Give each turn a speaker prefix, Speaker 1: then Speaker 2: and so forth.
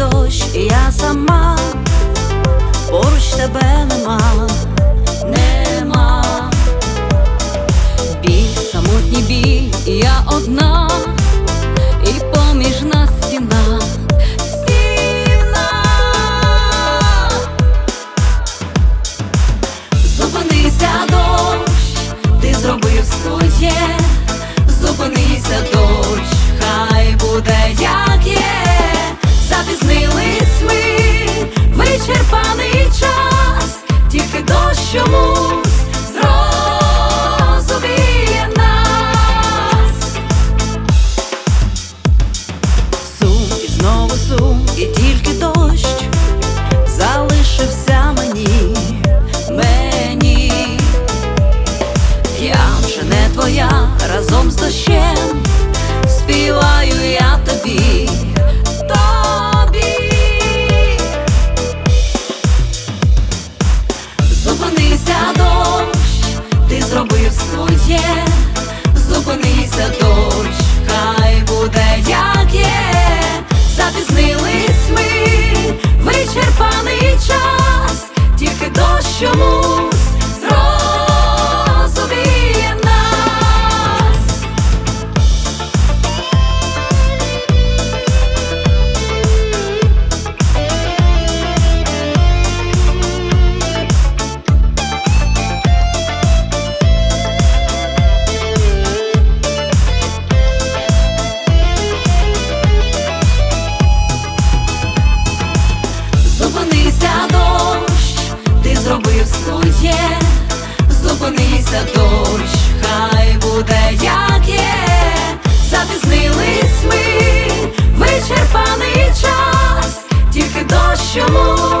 Speaker 1: дощ, і я сама, поруч тебе нема, нема. весу, і тільки дощ залишився мені, мені, я вже не твоя разом з дощем. Лється дощ, хай буде як є, запізнились ми, вичерпаний час, тільки дощ йому